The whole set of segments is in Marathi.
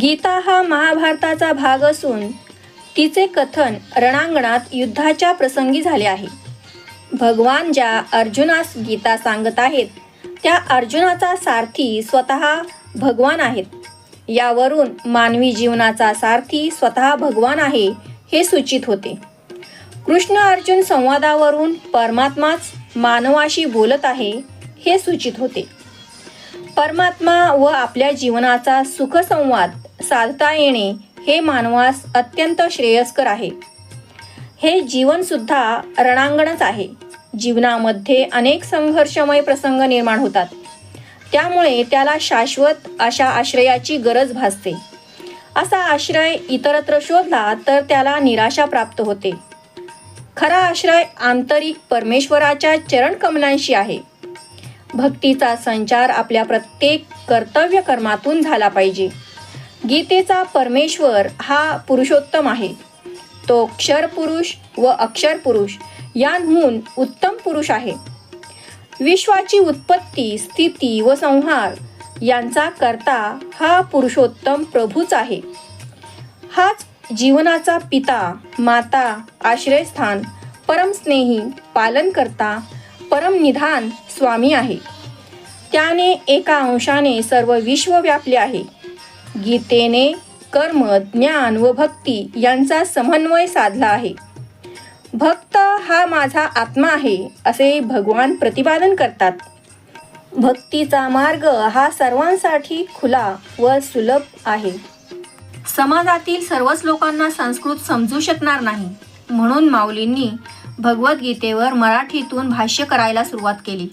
गीता हा महाभारताचा भाग असून तिचे कथन रणांगणात युद्धाच्या प्रसंगी झाले आहे. भगवान ज्या अर्जुनास गीता सांगत आहेत त्या अर्जुनाचा सारथी स्वतः भगवान आहेत. यावरून मानवी जीवनाचा सारथी स्वतः भगवान आहे हे सूचित होते. कृष्ण अर्जुन संवादावरून परमात्माच मानवाशी बोलत आहे हे सूचित होते. परमात्मा व आपल्या जीवनाचा सुखसंवाद साधता येणे हे मानवास अत्यंत श्रेयस्कर आहे. हे जीवनसुद्धा रणांगणच आहे. जीवनामध्ये अनेक संघर्षमय प्रसंग निर्माण होतात. त्यामुळे त्याला शाश्वत अशा आश्रयाची गरज भासते. असा आश्रय इतरत्र शोधला तर त्याला निराशा प्राप्त होते. खरा आश्रय आंतरिक परमेश्वराच्या चरणकमलांशी आहे. भक्तीचा संचार आपल्या प्रत्येक कर्तव्य कर्मातून झाला पाहिजे. गीतेचा परमेश्वर हा पुरुषोत्तम आहे. तो क्षर पुरुष व अक्षर पुरुष यांहून उत्तम पुरुष आहे. विश्वाची उत्पत्ती स्थिती व संहार यांचा करता हा पुरुषोत्तम प्रभूच आहे. हाच जीवनाचा पिता माता आश्रयस्थान परमस्नेही पालनकर्ता परमनिधान स्वामी आहे. त्याने एका अंशाने सर्व विश्व व्यापले आहे. गीतेने कर्म ज्ञान व भक्ती यांचा समन्वय साधला आहे. भक्त हा माझा आत्मा आहे असे भगवान प्रतिपादन करतात. भक्तीचा मार्ग हा सर्वांसाठी खुला व सुलभ आहे. समाजातील सर्वच लोकांना संस्कृत समजू शकणार नाही म्हणून माऊलींनी भगवद्गीतेवर मराठीतून भाष्य करायला सुरुवात केली.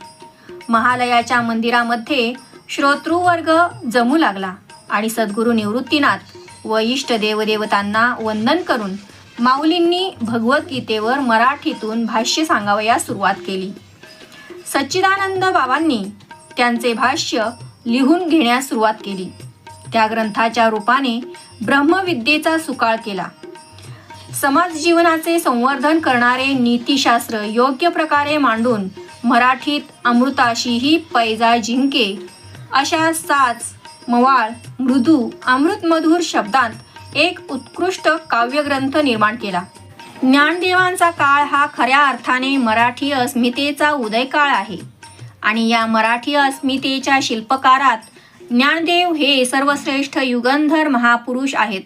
महालयाच्या मंदिरामध्ये श्रोतृवर्ग जमू लागला. आणि सद्गुरू निवृत्तीनाथ व इष्ट देवदेवतांना वंदन करून माऊलींनी भगवद्गीतेवर मराठीतून भाष्य सांगावयास सुरुवात केली. सच्चिदानंद बाबांनी त्यांचे भाष्य लिहून घेण्यास सुरुवात केली. त्या ग्रंथाच्या रूपाने ब्रह्मविद्येचा सुकाळ केला. समाज जीवनाचे संवर्धन करणारे नीतिशास्त्र योग्य प्रकारे मांडून मराठीत अमृताशीही पैजा जिंके अशा साच मवाळ मृदू अमृतमधुर शब्दांत एक उत्कृष्ट काव्यग्रंथ निर्माण केला. ज्ञानदेवांचा काळ हा खऱ्या अर्थाने मराठी अस्मितेचा उदय काळ आहे. आणि या मराठी अस्मितेच्या शिल्पकारात ज्ञानदेव हे सर्वश्रेष्ठ युगंधर महापुरुष आहेत.